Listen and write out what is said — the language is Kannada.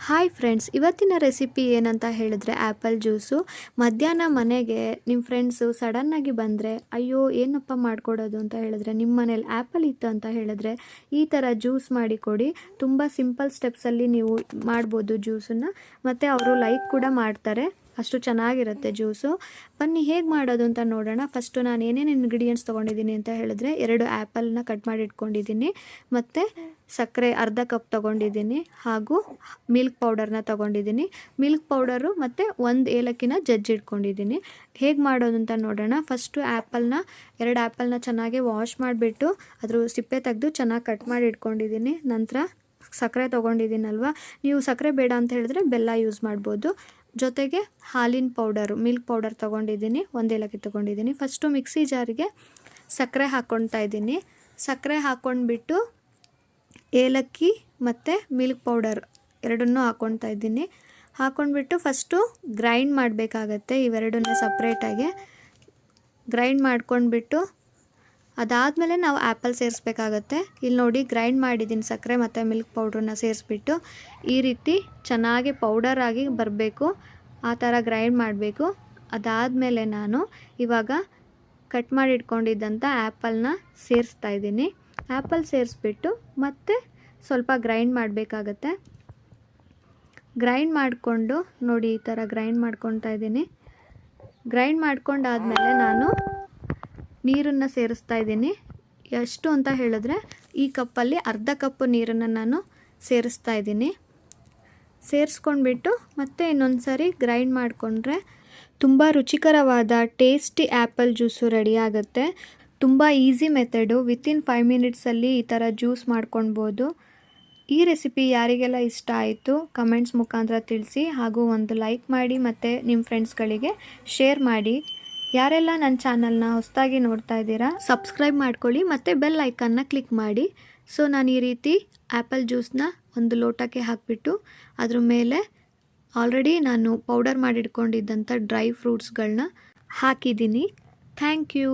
ಹಾಯ್ ಫ್ರೆಂಡ್ಸ್ ಇವತ್ತಿನ ರೆಸಿಪಿ ಏನಂತ ಹೇಳಿದ್ರೆ ಆ್ಯಪಲ್ ಜ್ಯೂಸು ಮಧ್ಯಾಹ್ನ ಮನೆಗೆ ನಿಮ್ಮ ಫ್ರೆಂಡ್ಸು ಸಡನ್ನಾಗಿ ಬಂದರೆ, ಅಯ್ಯೋ, ಏನಪ್ಪ ಮಾಡಿಕೊಡೋದು? ಅಂತ ಹೇಳಿದ್ರೆ ನಿಮ್ಮ ಮನೇಲಿ ಆ್ಯಪಲ್ ಇತ್ತು ಅಂತ ಹೇಳಿದ್ರೆ, ಈ ಥರ ಜ್ಯೂಸ್ ಮಾಡಿ ಕೊಡಿ. ತುಂಬ ಸಿಂಪಲ್ ಸ್ಟೆಪ್ಸಲ್ಲಿ ನೀವು ಮಾಡ್ಬೋದು ಜ್ಯೂಸನ್ನು ಮತ್ತು ಅವರು ಲೈಕ್ ಕೂಡ ಮಾಡ್ತಾರೆ. ಅಷ್ಟು ಚೆನ್ನಾಗಿರುತ್ತೆ ಜ್ಯೂಸು. ಬನ್ನಿ, ಹೇಗೆ ಮಾಡೋದು ಅಂತ ನೋಡೋಣ. ಫಸ್ಟು ನಾನು ಏನೇನು ಇಂಗ್ರೀಡಿಯೆಂಟ್ಸ್ ತೊಗೊಂಡಿದ್ದೀನಿ ಅಂತ ಹೇಳಿದ್ರೆ, ಎರಡು ಆ್ಯಪಲ್ನ ಕಟ್ ಮಾಡಿ ಇಟ್ಕೊಂಡಿದ್ದೀನಿ. ಮತ್ತು ಸಕ್ಕರೆ ಅರ್ಧ ಕಪ್ ತೊಗೊಂಡಿದ್ದೀನಿ. ಹಾಗೂ ಮಿಲ್ಕ್ ಪೌಡರ್ನ ತೊಗೊಂಡಿದ್ದೀನಿ. ಮಿಲ್ಕ್ ಪೌಡರು ಮತ್ತು ಒಂದು ಏಲಕ್ಕಿನ ಜಜ್ಜಿ ಇಟ್ಕೊಂಡಿದ್ದೀನಿ. ಹೇಗೆ ಮಾಡೋದು ಅಂತ ನೋಡೋಣ. ಫಸ್ಟು ಆ್ಯಪಲ್ನ ಎರಡು ಆ್ಯಪಲ್ನ ಚೆನ್ನಾಗಿ ವಾಶ್ ಮಾಡಿಬಿಟ್ಟು, ಅದ್ರ ಸಿಪ್ಪೆ ತೆಗೆದು ಚೆನ್ನಾಗಿ ಕಟ್ ಮಾಡಿ ಇಟ್ಕೊಂಡಿದ್ದೀನಿ. ನಂತರ ಸಕ್ಕರೆ ತೊಗೊಂಡಿದ್ದೀನಲ್ವ? ನೀವು ಸಕ್ಕರೆ ಬೇಡ ಅಂತ ಹೇಳಿದ್ರೆ ಬೆಲ್ಲ ಯೂಸ್ ಮಾಡ್ಬೋದು. ಜೊತೆಗೆ ಹಾಲಿನ ಪೌಡರು, ಮಿಲ್ಕ್ ಪೌಡರ್ ತೊಗೊಂಡಿದ್ದೀನಿ, ಒಂದು ಏಲಕ್ಕಿ ತೊಗೊಂಡಿದ್ದೀನಿ. ಫಸ್ಟು ಮಿಕ್ಸಿ ಜಾರಿಗೆ ಸಕ್ಕರೆ ಹಾಕ್ಕೊಳ್ತಾ ಇದ್ದೀನಿ. ಸಕ್ಕರೆ ಹಾಕ್ಕೊಂಡ್ಬಿಟ್ಟು ಏಲಕ್ಕಿ ಮತ್ತು ಮಿಲ್ಕ್ ಪೌಡರ್ ಎರಡನ್ನೂ ಹಾಕ್ಕೊಳ್ತಾ ಇದ್ದೀನಿ. ಹಾಕ್ಕೊಂಡ್ಬಿಟ್ಟು ಫಸ್ಟು ಗ್ರೈಂಡ್ ಮಾಡಬೇಕಾಗತ್ತೆ ಇವೆರಡನ್ನೂ ಸಪ್ರೇಟಾಗಿ ಗ್ರೈಂಡ್ ಮಾಡ್ಕೊಂಡ್ಬಿಟ್ಟು ಅದಾದಮೇಲೆ ನಾವು ಆ್ಯಪಲ್ ಸೇರಿಸ್ಬೇಕಾಗತ್ತೆ. ಇಲ್ಲಿ ನೋಡಿ ಗ್ರೈಂಡ್ ಮಾಡಿದ್ದೀನಿ ಸಕ್ಕರೆ ಮತ್ತು ಮಿಲ್ಕ್ ಪೌಡ್ರನ್ನ ಸೇರಿಸ್ಬಿಟ್ಟು ಈ ರೀತಿ ಚೆನ್ನಾಗಿ ಪೌಡರ್ ಆಗಿ ಬರಬೇಕು. ಆ ಥರ ಗ್ರೈಂಡ್ ಮಾಡಬೇಕು. ಅದಾದಮೇಲೆ ನಾನು ಇವಾಗ ಕಟ್ ಮಾಡಿ ಇಟ್ಕೊಂಡಿದ್ದಂಥ ಆ್ಯಪಲ್ನ ಸೇರಿಸ್ತಾ ಇದ್ದೀನಿ. ಆ್ಯಪಲ್ ಸೇರಿಸ್ಬಿಟ್ಟು ಮತ್ತೆ ಸ್ವಲ್ಪ ಗ್ರೈಂಡ್ ಮಾಡಬೇಕಾಗತ್ತೆ. ಗ್ರೈಂಡ್ ಮಾಡಿಕೊಂಡು ನೋಡಿ ಈ ಥರ ಗ್ರೈಂಡ್ ಮಾಡ್ಕೊತಾ ಇದ್ದೀನಿ. ಗ್ರೈಂಡ್ ಮಾಡ್ಕೊಂಡಾದಮೇಲೆ ನಾನು ನೀರನ್ನು ಸೇರಿಸ್ತಾ ಇದ್ದೀನಿ. ಎಷ್ಟು ಅಂತ ಹೇಳಿದ್ರೆ ಈ ಕಪ್ಪಲ್ಲಿ ಅರ್ಧ ಕಪ್ಪು ನೀರನ್ನು ನಾನು ಸೇರಿಸ್ತಾ ಇದ್ದೀನಿ. ಸೇರಿಸ್ಕೊಂಡ್ಬಿಟ್ಟು ಮತ್ತೆ ಇನ್ನೊಂದು ಸಾರಿ ಗ್ರೈಂಡ್ ಮಾಡಿಕೊಂಡ್ರೆ ತುಂಬ ರುಚಿಕರವಾದ ಟೇಸ್ಟಿ ಆ್ಯಪಲ್ ಜ್ಯೂಸು ರೆಡಿ ಆಗುತ್ತೆ. ತುಂಬ ಈಸಿ ಮೆಥಡು. ವಿತಿನ್ ಫೈವ್ ಮಿನಿಟ್ಸಲ್ಲಿ ಈ ಥರ ಜ್ಯೂಸ್ ಮಾಡ್ಕೊಳ್ಬೋದು. ಈ ರೆಸಿಪಿ ಯಾರಿಗೆಲ್ಲ ಇಷ್ಟ ಆಯಿತು ಕಮೆಂಟ್ಸ್ ಮುಖಾಂತರ ತಿಳಿಸಿ ಹಾಗೂ ಒಂದು ಲೈಕ್ ಮಾಡಿ ಮತ್ತು ನಿಮ್ಮ ಫ್ರೆಂಡ್ಸ್ಗಳಿಗೆ ಶೇರ್ ಮಾಡಿ. ಯಾರೆಲ್ಲ ನನ್ನ ಚಾನಲ್ನ ಹೊಸದಾಗಿ ನೋಡ್ತಾ ಇದ್ದೀರಾ, ಸಬ್ಸ್ಕ್ರೈಬ್ ಮಾಡ್ಕೊಳ್ಳಿ ಮತ್ತು ಬೆಲ್ ಐಕನ್ನ ಕ್ಲಿಕ್ ಮಾಡಿ. ಸೊ, ನಾನು ಈ ರೀತಿ ಆ್ಯಪಲ್ ಜ್ಯೂಸನ್ನ ಒಂದು ಲೋಟಕ್ಕೆ ಹಾಕಿಬಿಟ್ಟು ಅದ್ರ ಮೇಲೆ ಆಲ್ರೆಡಿ ನಾನು ಪೌಡರ್ ಮಾಡಿಟ್ಕೊಂಡಿದ್ದಂಥ ಡ್ರೈ ಫ್ರೂಟ್ಸ್ಗಳನ್ನ ಹಾಕಿದ್ದೀನಿ. Thank you.